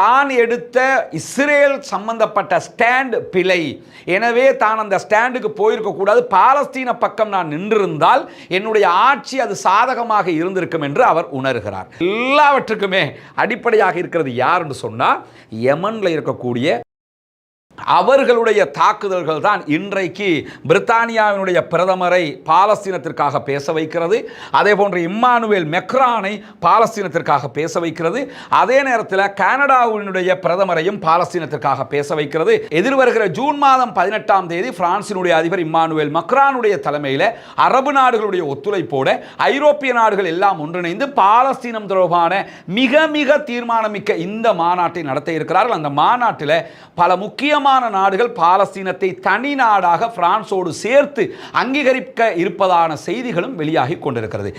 தான் எடுத்த இஸ்ரேல் சம்பந்தப்பட்ட ஸ்டாண்ட் பிழை. எனவே தான் அந்த ஸ்டாண்டுக்கு போயிருக்கக்கூடாது பாலஸ்தீன பக்கம் நான் நின்றிருந்தால் என்னுடைய ஆட்சி அது சாதகமாக இருந்திருக்கும் என்று அவர் உணர்கிறார். எல்லாவற்றுக்குமே அடிப்படையாக இருக்கிறது யாருன்னு சொன்னால் யமனில் இருக்கக்கூடிய அவர்களுடைய தாக்குதல்கள் தான் இன்றைக்கு பிரித்தானியாவினுடைய பிரதமரை பாலஸ்தீனத்திற்காக பேச வைக்கிறது. அதே போன்று இம்மானுவேல் மெக்ரானை பாலஸ்தீனத்திற்காக பேச வைக்கிறது. அதே நேரத்தில் கனடாவினுடைய பிரதமரையும் பாலஸ்தீனத்திற்காக பேச வைக்கிறது. எதிர்வருகிற ஜூன் மாதம் பதினெட்டாம் தேதி பிரான்சினுடைய அதிபர் இம்மானுவேல் மக்ரானுடைய தலைமையில் அரபு நாடுகளுடைய ஒத்துழைப்போட ஐரோப்பிய நாடுகள் எல்லாம் ஒன்றிணைந்து பாலஸ்தீனம் தொடர்பான மிக மிக தீர்மானமிக்க இந்த மாநாட்டை நடத்த இருக்கிறார்கள். அந்த மாநாட்டில் பல முக்கியமான நாடுகள் பாலஸ்தீனத்தை தனி நாடாக பிரான்சோடு சேர்த்து அங்கீகரிக்க இருப்பதான செய்திகளும் வெளியாகி கொண்டிருக்கிறது.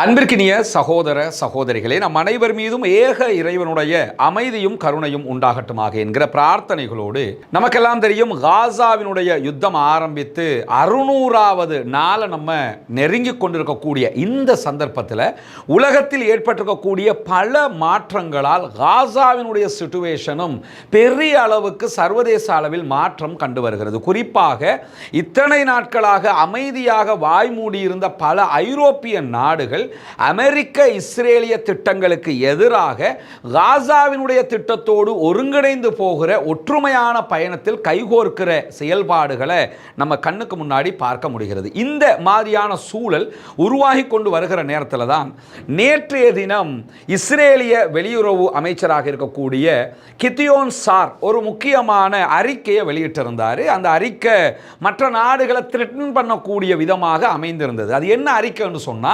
அன்பிற்கினிய சகோதர சகோதரிகளே நம் அனைவர் மீதும் ஏக இறைவனுடைய அமைதியும் கருணையும் உண்டாகட்டுமாக என்கிற பிரார்த்தனைகளோடு நமக்கெல்லாம் தெரியும் காசாவினுடைய யுத்தம் ஆரம்பித்து அறுநூறாவது நாளை நம்ம நெருங்கி கொண்டிருக்கக்கூடிய இந்த சந்தர்ப்பத்தில் உலகத்தில் ஏற்பட்டிருக்கக்கூடிய பல மாற்றங்களால் காசாவினுடைய சுச்சுவேஷனும் பெரிய அளவுக்கு சர்வதேச அளவில் மாற்றம் கண்டு வருகிறது. குறிப்பாக இத்தனை நாட்களாக அமைதியாக வாய்மூடியிருந்த பல ஐரோப்பிய நாடுகள் அமெரிக்க இஸ்ரேலிய திட்டங்களுக்கு எதிராக காசாவினுடைய திட்டத்தோடு ஒருங்கிணைந்து போகிற ஒற்றுமையான பயணத்தில் கைகோர்க்கிற செயல்பாடுகளை நம்ம கண்ணுக்கு முன்னாடி பார்க்க முடிகிறது. இந்த மாதிரியான சூழல் உருவாகி கொண்டு வருகிற நேரத்தில் தான் நேற்றைய தினம் இஸ்ரேலிய வெளியுறவு அமைச்சராக இருக்கக்கூடிய கித்தியோன் சார் ஒரு முக்கியமான அறிக்கையை வெளியிட்டிருந்தார். அந்த அறிக்கை மற்ற நாடுகளை த்ரெட்டன் பண்ணக்கூடிய விதமாக அமைந்திருந்தது. அது என்ன அறிக்கைன்னு சொன்னா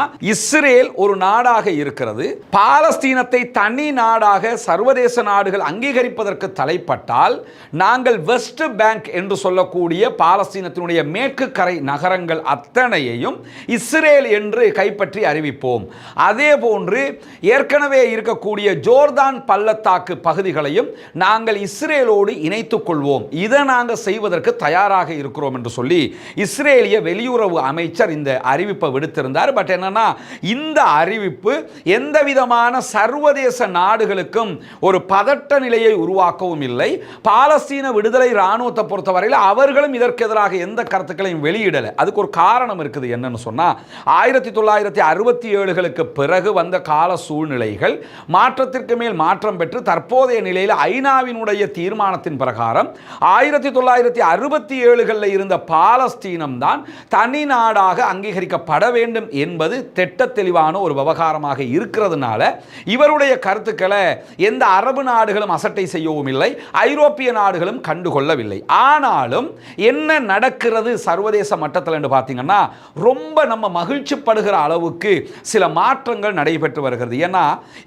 இஸ்ரேல் ஒரு நாடாக இருக்கிறது. பாலஸ்தீனத்தை தனி நாடாக சர்வதேச நாடுகள் அங்கீகரிப்பதற்கு தலைப்பட்டால் நாங்கள் வெஸ்ட் பேங்க் என்று சொல்லக்கூடிய பாலஸ்தீனத்தினுடைய மேற்கு கரை நகரங்கள் அத்தனையையும் இஸ்ரேல் என்று கைப்பற்றி அறிவிப்போம். அதே போன்று ஏற்கனவே இருக்கக்கூடிய ஜோர்தான் பள்ளத்தாக்கு பகுதிகளையும் நாங்கள் இஸ்ரேலோடு இணைத்துக் கொள்வோம். இதை நாங்கள் செய்வதற்கு தயாராக இருக்கிறோம் என்று சொல்லி இஸ்ரேலிய வெளியுறவு அமைச்சர் இந்த அறிவிப்பை விடுத்திருந்தார். பட் என்னன்னா இந்த அறிவிப்பு எந்த விதமான சர்வதேச நாடுகளுக்கும் ஒரு பதட்ட நிலையை உருவாக்கவும் இல்லை. பாலஸ்தீன விடுதலை இராணுவத்தை பொறுத்தவரையில் அவர்களும் இதற்கு எதிராக எந்த கருத்துக்களையும் வெளியிடலை. அதுக்கு ஒரு காரணம் இருக்குது என்னன்னு சொன்னால் ஆயிரத்தி தொள்ளாயிரத்தி அறுபத்தி ஏழுகளுக்கு பிறகு வந்த கால சூழ்நிலைகள் மாற்றத்திற்கு மேல் மாற்றம் பெற்று தற்போதைய நிலையில் ஐநாவினுடைய தீர்மானத்தின் பிரகாரம் ஆயிரத்தி தொள்ளாயிரத்தி அறுபத்தி ஏழுகளில் இருந்த பாலஸ்தீனம் தான் தனி நாடாக அங்கீகரிக்கப்பட வேண்டும் என்பது திட்ட தெளிவான ஒரு விவகாரமாக இருக்கிறதுனால இவருடைய கருத்துக்களை எந்த அரபு நாடுகளும் அசட்டை செய்யவும் இல்லை ஐரோப்பிய நாடுகளும் கண்டுகொள்ளவில்லை. ஆனாலும் என்ன நடக்கிறது சர்வதேச மட்டத்தில் என்று பார்த்தீங்கன்னா ரொம்ப நம்ம மகிழ்ச்சிப்படுகிற அளவுக்கு சில மாற்றங்கள் நடைபெற்று வருகிறது. ஏன்னா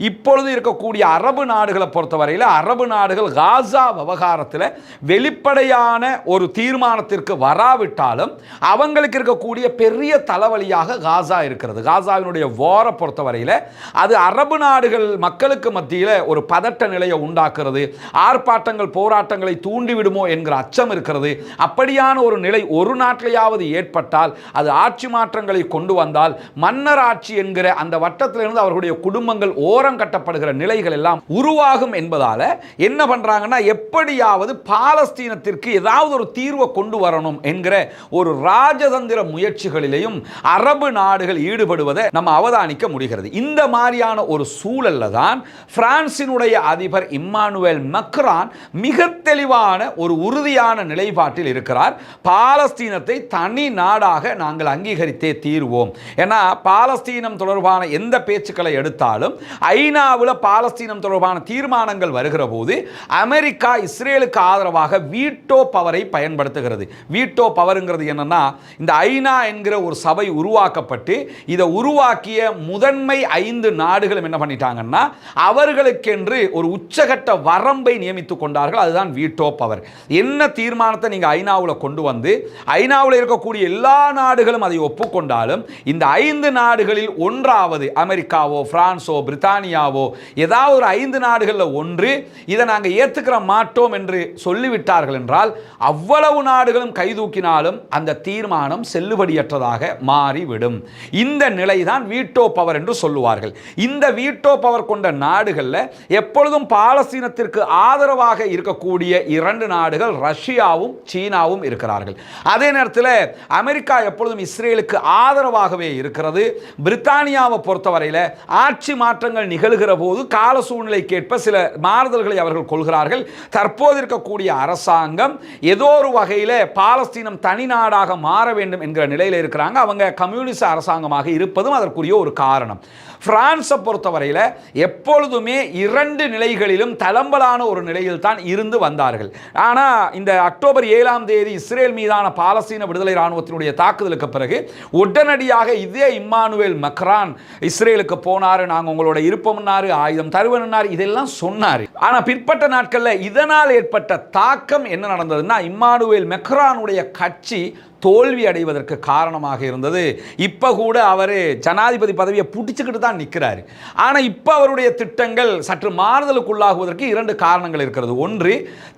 இப்பொழுது இருக்கக்கூடிய அரபு நாடுகளை பொறுத்தவரையில் அரபு நாடுகள் காசா விவகாரத்தில் வெளிப்படையான ஒரு தீர்மானத்திற்கு வராவிட்டாலும் அவங்களுக்கு இருக்கக்கூடிய பெரிய தலைவலியாக காசா இருக்கிறது. காசாவினுடைய வாரை பொறுத்தவரையில் அது அரபு நாடுகள் மக்களுக்கு மத்தியில் ஒரு பதட்ட நிலையை உண்டாக்குறது ஆர்ப்பாட்டங்கள் போராட்டங்களை தூண்டிவிடுமோ என்கிற அச்சம் இருக்கிறது. அப்படியான ஒரு நிலை ஒரு நாட்டிலேயாவது ஏற்பட்டால் அது ஆட்சி மாற்றங்களை கொண்டு வந்தால் மன்னர் ஆட்சி என்கிற அந்த வட்டத்திலிருந்து அவர்களுடைய குடும்பங்கள் ஓரம் கட்டப்படுகிற நிலைகள் எல்லாம் உருவாகும் என்பதால் என்ன பண்றாங்கன்னா எப்படியாவது பாலஸ்தீனத்திற்கு ஏதாவது ஒரு தீர்வை கொண்டு வரணும் என்கிற ஒரு ராஜதந்திர முயற்சிகளிலேயும் அரபு நாடுகள் ஈடுபடுவதை நம்ம அவதானிக்க முடிகிறது. இந்த மாதிரியான ஒரு சூழல்ல தான் பிரான்சினுடைய அதிபர் இம்மானுவேல் மக்ரான் மிக தெளிவான ஒரு உறுதியான நிலைப்பாட்டில் இருக்கிறார். பாலஸ்தீனத்தை தனி நாடாக நாங்கள் அங்கீகரித்தே தீர்வோம். ஏன்னா பாலஸ்தீனம் தொடர்பான எந்த பேச்சுக்களை எடுத்தாலும் ஐநாவில் பாலஸ்தீனம் தொடர்பான தீர்மானங்கள் வருகிற போது அமெரிக்கா இஸ்ரேலுக்கு ஆதரவாக வீட்டோ பவரை பயன்படுத்துகிறது. வீட்டோ பவருங்கிறது என்னன்னா இந்த ஐநா என்கிற ஒரு சபை உருவாக்கப்பட்டு இதை உருவாக்கி உருவாக்கிய முதன்மை ஐந்து நாடுகளும் என்ன பண்ணிட்டாங்கன்னா அவர்களுக்கென்று ஒரு உச்சகட்ட வரம்பை நியமித்துக் கொண்டார்கள். அதுதான் வீட்டோ பவர் என்ன தீர்மானத்தை நீங்கள் ஐநாவில் கொண்டு வந்து ஐநாவில் இருக்கக்கூடிய எல்லா நாடுகளும் அதை ஒப்புக்கொண்டாலும் இந்த ஐந்து நாடுகளில் ஒன்றாவது அமெரிக்காவோ பிரான்ஸோ பிரித்தானியாவோ ஏதாவது ஒரு ஐந்து நாடுகளில் ஒன்று இதை நாங்கள் ஏற்றுக்கிற மாட்டோம் என்று சொல்லிவிட்டார்கள் என்றால் அவ்வளவு நாடுகளும் கைதூக்கினாலும் அந்த தீர்மானம் செல்லுபடியற்றதாக மாறிவிடும். இந்த நிலைதான் வீட்டோ பவர் என்று சொல்லுவார்கள். இந்த வீட்டோ பவர் கொண்ட நாடுகளில் எப்பொழுதும் பாலஸ்தீனத்திற்கு ஆதரவாக இருக்கக்கூடிய இரண்டு நாடுகள் ரஷ்யாவும் சீனாவும் இருக்கிறார்கள். அதே நேரத்தில் அமெரிக்கா எப்பொழுதும் இஸ்ரேலுக்கு ஆதரவாகவே இருக்கிறது. பிரித்தானியாவை பொறுத்தவரையில் ஆட்சி மாற்றங்கள் நிகழ்கிற போது கால சூழ்நிலைக்கேற்ப சில மாறுதல்களை அவர்கள் கொள்கிறார்கள். தற்போது இருக்கக்கூடிய அரசாங்கம் ஏதோ ஒரு வகையில் பாலஸ்தீனம் தனி நாடாக மாற வேண்டும் என்கிற நிலையில் இருக்கிறாங்க. அவங்க கம்யூனிச அரசாங்கமாக இருப்பதும் அதற்கு சொல்லக்கூடிய ஒரு காரணம். பிரான்ஸை பொறுத்தவரையில் எப்பொழுதுமே இரண்டு நிலைகளிலும் தளம்பலான ஒரு நிலையில் தான் இருந்து வந்தார்கள். ஆனால் இந்த அக்டோபர் ஏழாம் தேதி இஸ்ரேல் மீதான பாலஸ்தீன விடுதலை இராணுவத்தினுடைய தாக்குதலுக்கு பிறகு உடனடியாக இதே இம்மானுவேல் மக்ரான் இஸ்ரேலுக்கு போனாரு நாங்கள் உங்களோட இருப்போம்னாரு ஆயுதம் தருவனார் இதெல்லாம் சொன்னார். ஆனால் பிற்பட்ட நாட்களில் இதனால் ஏற்பட்ட தாக்கம் என்ன நடந்ததுன்னா இம்மானுவேல் மெக்ரானுடைய கட்சி தோல்வி அடைவதற்கு காரணமாக இருந்தது. இப்போ கூட அவர் ஜனாதிபதி பதவியை பிடிச்சிக்கிட்டு தான் தான் நிற்கிறாரு ஆனால் இப்போ அவருடைய திட்டங்கள் சற்று மாறுதலுக்குள்ளாகுவதற்கு இரண்டு காரணங்கள் இருக்கிறது. ஒன்று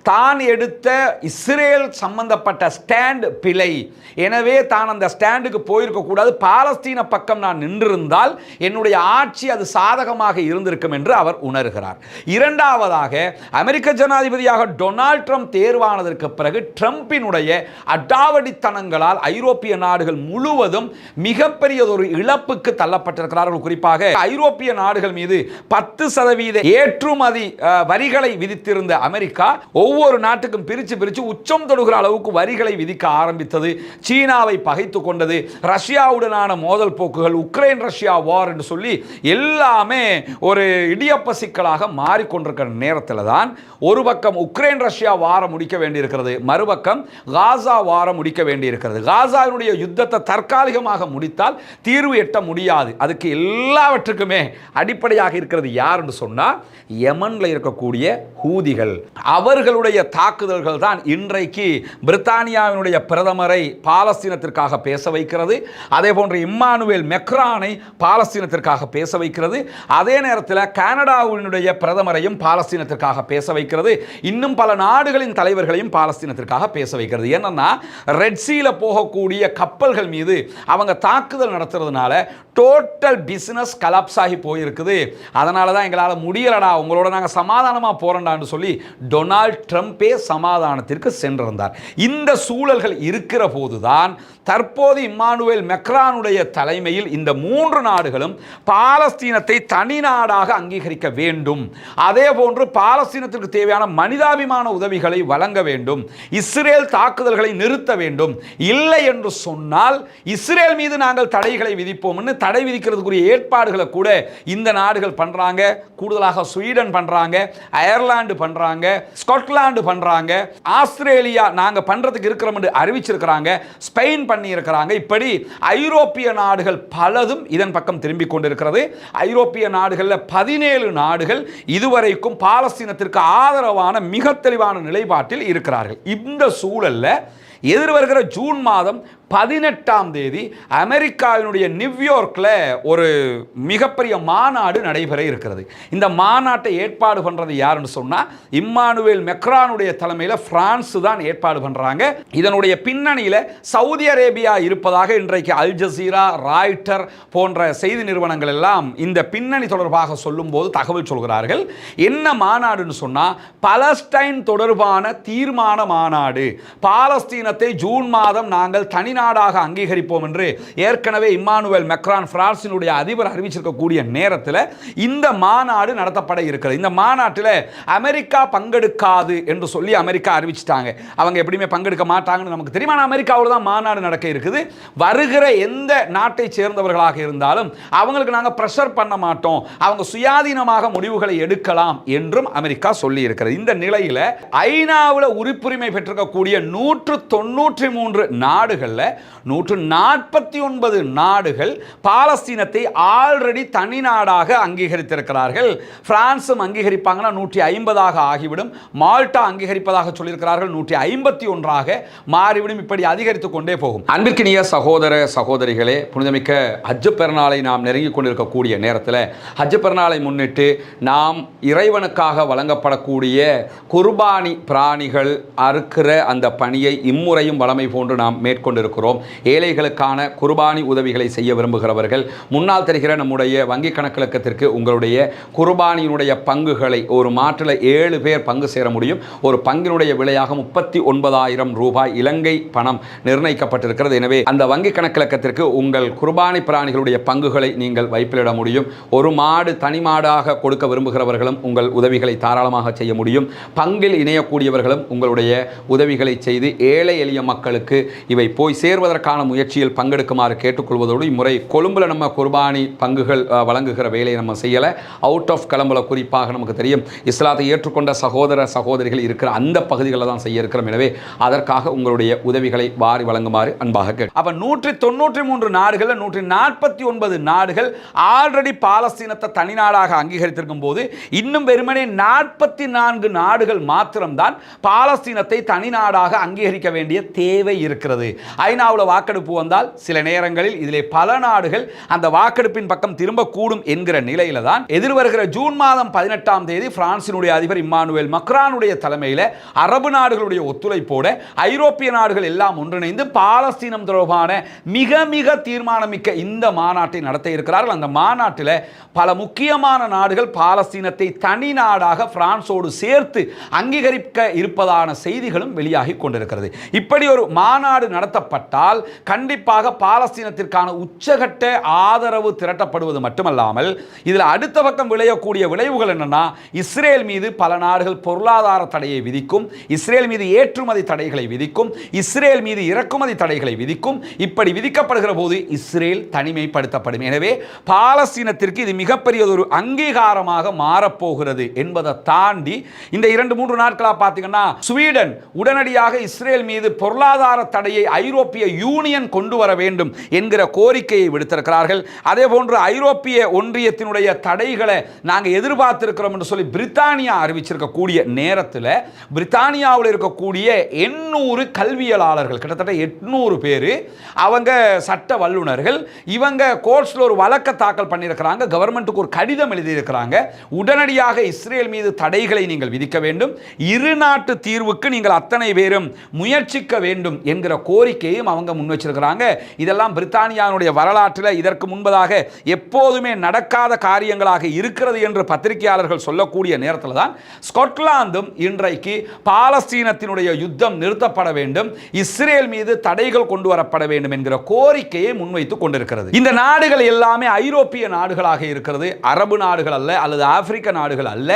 தான் எடுத்த இஸ்ரேல் சம்பந்தப்பட்ட ஸ்டாண்ட் பிழை. எனவே தான் அந்த ஸ்டாண்டுக்கு போயிருக்கக்கூடாது பாலஸ்தீன பக்கம் நான் நின்றிருந்தால் என்னுடைய ஆட்சி அது சாதகமாக இருந்திருக்கும் என்று அவர் உணர்கிறார். இரண்டாவதாக அமெரிக்க ஜனாதிபதியாக டொனால்ட் ட்ரம்ப் தேர்வானதற்கு பிறகு ட்ரம்பினுடைய அடாவடித்தனங்களால் ஐரோப்பிய நாடுகள் முழுவதும் மிகப்பெரியதொரு இழப்புக்கு தள்ளப்பட்டிருக்கிறார்கள். குறிப்பாக ஐரோப்பிய நாடுகள் மீது பத்து சதவீத ஏற்றுமதி வரிகளை விதித்திருந்த அமெரிக்கா ஒவ்வொரு நாட்டுக்கும் பிரித்து பிரித்து உச்சம் தொடுகிற அளவுக்கு வரிகளை விதிக்க ஆரம்பித்தது. சீனாவை பகைத்து கொண்டது. ரஷ்யாவுடனான மோதல் போக்குகள் உக்ரைன் ரஷ்யா வார் என்று சொல்லி எல்லாமே ஒரு இடியப்ப சிக்கலாக மாறிக்கொண்டிருக்கிற நேரத்தில் தான் ஒரு பக்கம் உக்ரைன் ரஷ்யா வாரம் முடிக்க வேண்டியிருக்கிறது மறுபக்கம் காசா வாரம் முடிக்க வேண்டியிருக்கிறது. காசாவினுடைய யுத்தத்தை தற்காலிகமாக முடித்தால் தீர்வு எட்ட முடியாது. அதுக்கு எல்லா எல்லாவற்றுக்குமே அடிப்படையாக இருக்கிறது யாருன்னு சொன்னால் யமனில் இருக்கக்கூடிய ஹூதிகள். அவர்களுடைய தாக்குதல்கள் தான் இன்றைக்கு பிரித்தானியாவினுடைய பிரதமரை பாலஸ்தீனத்திற்காக பேச வைக்கிறது. அதே போன்று இம்மானுவேல் மெக்ரானை பாலஸ்தீனத்திற்காக பேச வைக்கிறது. அதே நேரத்தில் கனடாவினுடைய பிரதமரையும் பாலஸ்தீனத்திற்காக பேச வைக்கிறது. இன்னும் பல நாடுகளின் தலைவர்களையும் பாலஸ்தீனத்திற்காக பேச வைக்கிறது. என்னன்னா ரெட் போகக்கூடிய கப்பல்கள் மீது அவங்க தாக்குதல் நடத்துறதுனால டோட்டல் பிசினஸ் கலாப்ஸ் ஆகி போயிருக்குது. அதனால தான் எங்களால் முடியலடா உங்களோட நாங்கள் சமாதானமாக போகிறோண்டான்னு சொல்லி டொனால்ட் ட்ரம்ப்பே சமாதானத்திற்கு சென்றிருந்தார். இந்த சூழல்கள் இருக்கிற போதுதான் தற்போது இம்மானுவேல் மெக்ரானுடைய தலைமையில் இந்த மூன்று நாடுகளும் பாலஸ்தீனத்தை தனி நாடாக அங்கீகரிக்க வேண்டும். அதே போன்று பாலஸ்தீனத்திற்கு தேவையான மனிதாபிமான உதவிகளை வழங்க வேண்டும். இஸ்ரேல் தாக்குதல்களை நிறுத்த வேண்டும். இல்லை என்று சொன்னால் இஸ்ரேல் மீது நாங்கள் தடைகளை விதிப்போம்னு தடை விதிக்கிறதுக்குரிய ஏற்பாடுகளை கூட இந்த நாடுகள் பண்ணுறாங்க கூடுதலாக ஸ்வீடன் பண்ணுறாங்க அயர்லாந்து பண்ணுறாங்க ஸ்காட்லாந்து பண்ணுறாங்க ஆஸ்திரேலியா நாங்கள் பண்ணுறதுக்கு இருக்கிறோம் என்று அறிவிச்சிருக்கிறாங்க. ஸ்பெயின் பண்ணி இருக்கிறாங்க இப்படி ஐரோப்பிய நாடுகள் பலதும் இதன் பக்கம் திரும்பிக் கொண்டிருக்கிறது. ஐரோப்பிய நாடுகளில் பதினேழு நாடுகள் இதுவரைக்கும் பாலஸ்தீனத்திற்கு ஆதரவான மிக தெளிவான நிலைப்பாட்டில் இருக்கிறார்கள். இந்த சூழல்ல எதிர்வருகிற ஜூன் மாதம் பதினெட்டாம் தேதி அமெரிக்காவினுடைய நியூயார்க்கில் ஒரு மிகப்பெரிய மாநாடு நடைபெற இருக்கிறது. இந்த மாநாட்டை ஏற்பாடு பண்ணுறது யாருன்னு சொன்னால் இம்மானுவேல் மெக்ரானுடைய தலைமையில் பிரான்ஸ் தான் ஏற்பாடு பண்ணுறாங்க இதனுடைய பின்னணியில் சவுதி அரேபியா இருப்பதாக இன்றைக்கு அல் ஜசீரா ராய்டர் போன்ற செய்தி நிறுவனங்கள் எல்லாம் இந்த பின்னணி தொடர்பாக சொல்லும்போது தகவல் சொல்கிறார்கள். என்ன மாநாடுன்னு சொன்னால் பலஸ்டைன் தொடர்பான தீர்மான மாநாடு. பாலஸ்தீனத்தை ஜூன் மாதம் நாங்கள் தனிநாடு நாடாக அங்கீகரிப்போம் என்று ஏற்கனவே இம்மானுவேல் மெக்ரான் பிரான்சினுடைய அதிபர் அறிவிச்சிருக்கக்கூடிய நேரத்தில் இந்த மாநாடு நடத்தப்பட இருக்கிறது. இந்த மாநாட்டில் அமெரிக்கா பங்கெடுக்காது என்று சொல்லி அமெரிக்கா அறிவிச்சிட்டாங்க. அவங்க எப்படியுமே பங்கெடுக்க மாட்டாங்கன்னு நமக்கு தெரியும். ஆனால் அமெரிக்காவில் தான் மாநாடு நடக்க இருக்குது. வருகிற எந்த நாட்டை சேர்ந்தவர்களாக இருந்தாலும் அவங்களுக்கு நாங்கள் ப்ரெஷர் பண்ண மாட்டோம். அவங்க சுயாதீனமாக முடிவுகளை எடுக்கலாம் என்றும் அமெரிக்கா சொல்லி இருக்கிறது இந்த நிலையில் ஐநாவில் உறுப்புரிமை பெற்றிருக்கக்கூடிய நூற்று தொண்ணூற்றி மூன்று நாடுகளில் நூற்று நாற்பத்தி ஒன்பது நாடுகள் பாலஸ்தீனத்தை ஆல்ரெடி தனி நாடாக அங்கீகரித்திருக்கிறார்கள். பிரான்சும் அங்கீகரிப்பாங்கன்னா நூற்றி ஐம்பதாக ஆகிவிடும். மால்டா அங்கீகரிப்பதாக சொல்லியிருக்கிறார்கள் நூற்றி ஐம்பத்தி ஒன்றாக மாறிவிடும் இப்படி அதிகரித்துக் கொண்டே போகும். அன்பிற்கினிய சகோதர சகோதரிகளே புனிதமிக்க ஹஜ்ஜு பெருநாளை நாம் நெருங்கிக் கொண்டிருக்கக்கூடிய நேரத்தில் ஹஜ்ஜு பெருநாளை முன்னிட்டு நாம் இறைவனுக்காக வழங்கப்படக்கூடிய குர்பானி பிராணிகள் அறுக்கிற அந்த பணியை இம்முறையும் வளமை போன்று நாம் இருக்கிறோம் ஏழைகளுக்கான குர்பானி உதவிகளை செய்ய விரும்புகிறவர்கள் முன்னால் தெரிகிற நம்முடைய வங்கி கணக்கிழக்கத்திற்கு உங்களுடைய குர்பானியினுடைய பங்குகளை ஒரு மாற்றில் ஏழு பேர் பங்கு சேர முடியும். ஒரு பங்கினுடைய விலையாக முப்பத்தி ஒன்பதாயிரம் ரூபாய் இலங்கை பணம் நிர்ணயிக்கப்பட்டிருக்கிறது. எனவே அந்த வங்கி கணக்கிழக்கத்திற்கு உங்கள் குர்பானி பிராணிகளுடைய பங்குகளை நீங்கள் வைப்பிலிட முடியும். ஒரு மாடு தனி மாடாக கொடுக்க விரும்புகிறவர்களும் உங்கள் உதவிகளை தாராளமாக செய்ய முடியும். பங்கில் இணையக்கூடியவர்களும் உங்களுடைய உதவிகளை செய்து ஏழை எளிய மக்களுக்கு இவை போய் சேர்வதற்கான முயற்சியில் பங்கெடுக்குமாறு கேட்டுக்கொள்வதோடு இம்முறை கொழும்புல நம்ம குர்பானி பங்குகள் வழங்குகிற வேலையை நம்ம செய்யலை. அவுட் ஆஃப் கிளம்புல குறிப்பாக நமக்கு தெரியும். இஸ்லாத்தை ஏற்றுக்கொண்ட சகோதர சகோதரிகள் இருக்கிற அந்த பகுதிகளில் தான் செய்ய இருக்கிறோம். எனவே அதற்காக உங்களுடைய உதவிகளை வாரி வழங்குமாறு அன்பாக கேட்டு அப்போ நூற்றி தொண்ணூற்றி மூன்று நாடுகளில் நூற்றி நாற்பத்தி ஒன்பது நாடுகள் ஆல்ரெடி பாலஸ்தீனத்தை தனி நாடாக அங்கீகரித்திருக்கும் போது இன்னும் வெறுமனே நாற்பத்தி நான்கு நாடுகள் மாத்திரம்தான் பாலஸ்தீனத்தை தனி நாடாக அங்கீகரிக்க வேண்டிய தேவை இருக்கிறது. சைனாவில் வாக்கெடுப்பு வந்தால் சில நேரங்களில் இதிலே பல நாடுகள் அந்த வாக்கெடுப்பின் பக்கம் திரும்பக்கூடும் என்கிற நிலையில தான் எதிர்வருகிற ஜூன் மாதம் பதினெட்டாம் தேதி பிரான்சினுடைய அதிபர் இம்மானுவேல் மக்ரானுடைய தலைமையில் அரபு நாடுகளுடைய ஒத்துழைப்போட ஐரோப்பிய நாடுகள் எல்லாம் ஒன்றிணைந்து பாலஸ்தீனம் தொடர்பான மிக மிக தீர்மானமிக்க இந்த மாநாட்டை நடத்த இருக்கிறார்கள். அந்த மாநாட்டில் பல முக்கியமான நாடுகள் பாலஸ்தீனத்தை தனி நாடாக பிரான்சோடு சேர்த்து அங்கீகரிக்க இருப்பதான செய்திகளும் வெளியாகி கொண்டிருக்கிறது. இப்படி ஒரு மாநாடு நடத்தப்பட்ட நடத்தப்பட்டால் கண்டிப்பாக பாலஸ்தீனத்திற்கான உச்சகட்ட ஆதரவு திரட்டப்படுவது மட்டுமல்லாமல் இதில் அடுத்த பக்கம் விளையக்கூடிய விளைவுகள் என்னென்னா இஸ்ரேல் மீது பல நாடுகள் பொருளாதார தடையை விதிக்கும் இஸ்ரேல் மீது ஏற்றுமதி தடைகளை விதிக்கும் இஸ்ரேல் மீது இறக்குமதி தடைகளை விதிக்கும். இப்படி விதிக்கப்படுகிற போது இஸ்ரேல் தனிமைப்படுத்தப்படும். எனவே பாலஸ்தீனத்திற்கு இது மிகப்பெரியதொரு அங்கீகாரமாக மாறப்போகிறது என்பதை தாண்டி இந்த இரண்டு மூன்று நாட்களாக பார்த்தீங்கன்னா ஸ்வீடன் உடனடியாக இஸ்ரேல் மீது பொருளாதார தடையை ஐரோப்பா ஐரோப்பிய யூனியன் கொண்டு வர வேண்டும் என்கிற கோரிக்கையை விடுத்திருக்கிறார்கள். அதே போன்று ஐரோப்பிய ஒன்றியத்தினுடைய தடைகளை நாங்கள் எதிர்பார்த்திருக்கிறோம் என்று சொல்லி பிரித்தானியா அறிவிச்சிருக்கக்கூடிய நேரத்தில் பிரித்தானியாவில் இருக்கக்கூடிய எண்ணூறு கல்வியலாளர்கள் கிட்டத்தட்ட எட்நூறு பேர் அவங்க சட்ட வல்லுநர்கள் இவங்க கோர்ட்ஸில் ஒரு வழக்கை தாக்கல் பண்ணியிருக்கிறாங்க கவர்மெண்ட்டுக்கு ஒரு கடிதம் எழுதியிருக்கிறாங்க. உடனடியாக இஸ்ரேல் மீது தடைகளை நீங்கள் விதிக்க வேண்டும். இரு நாட்டு தீர்வுக்கு நீங்கள் அத்தனை பேரும் முயற்சிக்க வேண்டும் என்கிற கோரிக்கையும் அவங்க முன் வச்சிருக்கிறாங்க. இதெல்லாம் பிரித்தானியாவுடைய வரலாற்றில் இதற்கு முன்பதாக எப்போதுமே நடக்காத காரியங்களாக இருக்கிறது என்று பத்திரிகையாளர்கள் சொல்லக்கூடிய நேரத்தில் தான் ஸ்காட்லாந்தும் இன்றைக்கு பாலஸ்தீனத்தினுடைய யுத்தம் நிறுத்தப்பட வேண்டும் இஸ்ரேல் மீது தடைகள் கொண்டு வரப்பட வேண்டும் என்கிற கோரிக்கையை முன்வைத்துக் கொண்டிருக்கிறது. இந்த நாடுகள் எல்லாமே ஐரோப்பிய நாடுகளாக இருக்கிறது. அரபு நாடுகள் அல்ல அல்லது ஆப்பிரிக்க நாடுகள் அல்ல.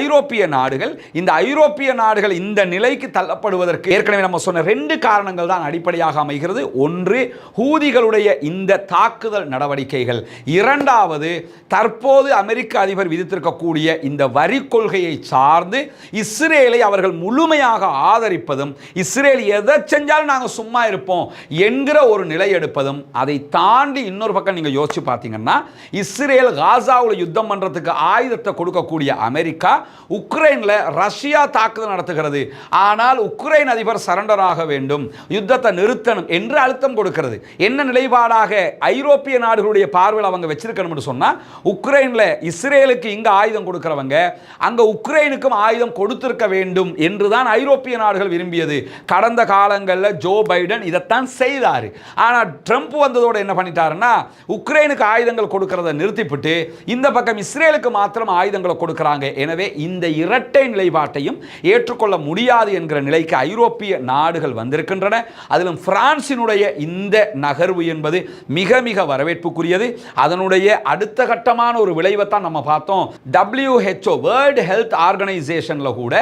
ஐரோப்பிய நாடுகள் இந்த ஐரோப்பிய நாடுகள் இந்த நிலைக்கு தள்ளப்படுவதற்கு ஏற்கனவே நம்ம சொன்ன ரெண்டு காரணங்கள் தான் அடிப்படையாக அமைகிறது ஒன்று ஹூதிகளுடைய இந்த தாக்குதல் நடவடிக்கைகள். இரண்டாவது தற்போது அமெரிக்க அதிபர் விதித்திருக்கக்கூடிய இந்த வரி கொள்கையை சார்ந்து இஸ்ரேலை அவர்கள் முழுமையாக ஆதரிப்பதும் இஸ்ரேல் எதை செஞ்சாலும் நாங்கள் சும்மா இருப்போம் என்கிற ஒரு நிலை எடுப்பதும் அதை தாண்டி இன்னொரு பக்கம் நீங்கள் யோசிச்சு பார்த்தீங்கன்னா இஸ்ரேல் காசாவில் யுத்தம் பண்ணுறதுக்கு ஆயுதத்தை கொடுக்கக்கூடிய அமெரிக்கா உக்ரைனில் ரஷ்யா தாக்குதல் நடத்துகிறது. ஆனால் உக்ரைன் அதிபர் சரண்டர் ஆக வேண்டும். யுத்தத்தை நிறுத்த நிறுத்தணும் என்று அழுத்தம் கொடுக்கிறது. என்ன நிலைப்பாடாக ஐரோப்பிய நாடுகளுடைய பார்வையில் அவங்க வச்சிருக்கணும்னு சொன்னால் உக்ரைனில் இஸ்ரேலுக்கு இங்கே ஆயுதம் கொடுக்குறவங்க அங்கே உக்ரைனுக்கும் ஆயுதம் கொடுத்திருக்க வேண்டும் என்று தான் ஐரோப்பிய நாடுகள் விரும்பியது. கடந்த காலங்களில் ஜோ பைடன் இதைத்தான் செய்தார். ஆனால் ட்ரம்ப் வந்ததோடு என்ன பண்ணிட்டாருன்னா உக்ரைனுக்கு ஆயுதங்கள் கொடுக்கறத நிறுத்திவிட்டு இந்த பக்கம் இஸ்ரேலுக்கு மாத்திரம் ஆயுதங்களை கொடுக்கறாங்க. எனவே இந்த இரட்டை நிலைப்பாட்டையும் ஏற்றுக்கொள்ள முடியாது என்கிற நிலைக்கு ஐரோப்பிய நாடுகள் வந்திருக்கின்றன. அதிலும் பிரான்சினுடைய இந்த நகர்வு என்பது மிக மிக வரவேற்புக்குரியது. அதனுடைய அடுத்த கட்டமான ஒரு விளைவை தான் நம்ம பார்த்தோம். டபிள்யூஹெச்ஓ வேர்ல்டு ஹெல்த் ஆர்கனைசேஷனில் கூட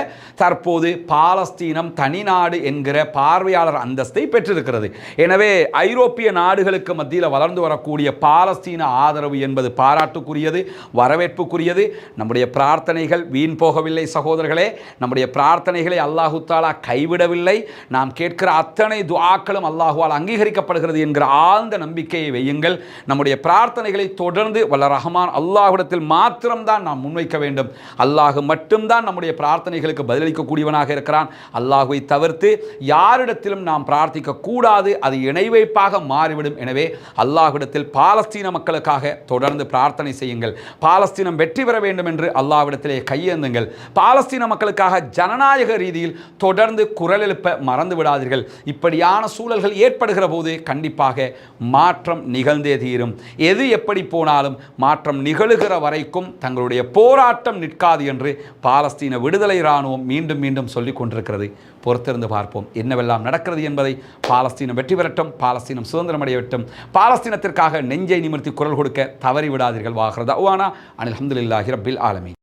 தற்போது பாலஸ்தீனம் தனிநாடு என்கிற பார்வையாளர் அந்தஸ்தை பெற்றிருக்கிறது. எனவே ஐரோப்பிய நாடுகளுக்கு மத்தியில் வளர்ந்து வரக்கூடிய பாலஸ்தீன ஆதரவு என்பது பாராட்டுக்குரியது வரவேற்புக்குரியது. நம்முடைய பிரார்த்தனைகள் வீண் போகவில்லை சகோதரர்களே. நம்முடைய பிரார்த்தனைகளை அல்லாஹு தாலா கைவிடவில்லை. நாம் கேட்கிற அத்தனை துவாக்கள் துவாக்களும் அல்லாஹுவால் அங்கீகரிக்கப்படுகிறது என்கிற ஆழ்ந்த நம்பிக்கையை வையுங்கள். நம்முடைய பிரார்த்தனைகளை தொடர்ந்து வல்ல ரஹமான் அல்லாஹுடத்தில் மாத்திரம்தான் நாம் முன்வைக்க வேண்டும். அல்லாஹு மட்டும்தான் நம்முடைய பிரார்த்தனைகளுக்கு பதிலளிக்கக்கூடியவனாக இருக்கிறான். அல்லாஹுவை தவிர்த்து யாரிடத்திலும் நாம் பிரார்த்திக்க கூடாது. அது இணைவைப்பாக மாறிவிடும். எனவே அல்லாஹுடத்தில் பாலஸ்தீன மக்களுக்காக தொடர்ந்து பிரார்த்தனை செய்யுங்கள். பாலஸ்தீனம் வெற்றி பெற வேண்டும் என்று அல்லாஹ்விடத்திலே கையேந்துங்கள். பாலஸ்தீன மக்களுக்காக ஜனநாயக ரீதியில் தொடர்ந்து குரல் எழுப்ப மறந்து விடாதீர்கள் இப்படியான சூழல்கள் ஏற்படுகிற போது கண்டிப்பாக மாற்றம் நிகழ்ந்தே தீரும். எது எப்படி போனாலும் மாற்றம் நிகழுகிற வரைக்கும் தங்களுடைய போராட்டம் நிற்காது என்று பாலஸ்தீன விடுதலை இராணுவம் மீண்டும் மீண்டும் சொல்லிக் கொண்டிருக்கிறது. பொறுத்திருந்து பார்ப்போம். என்னவெல்லாம் நடக்கிறது என்பதை பாலஸ்தீனம் வெற்றி பெறட்டும் பாலஸ்தீனம் சுதந்திரம் அடையட்டும் பாலஸ்தீனத்திற்காக நெஞ்சை நிமிர்த்தி குரல் கொடுக்க தவறிவிடாதீர்கள் வாகிறதா அனில் அஹமதுல்லாஹி ரபில் ஆலமி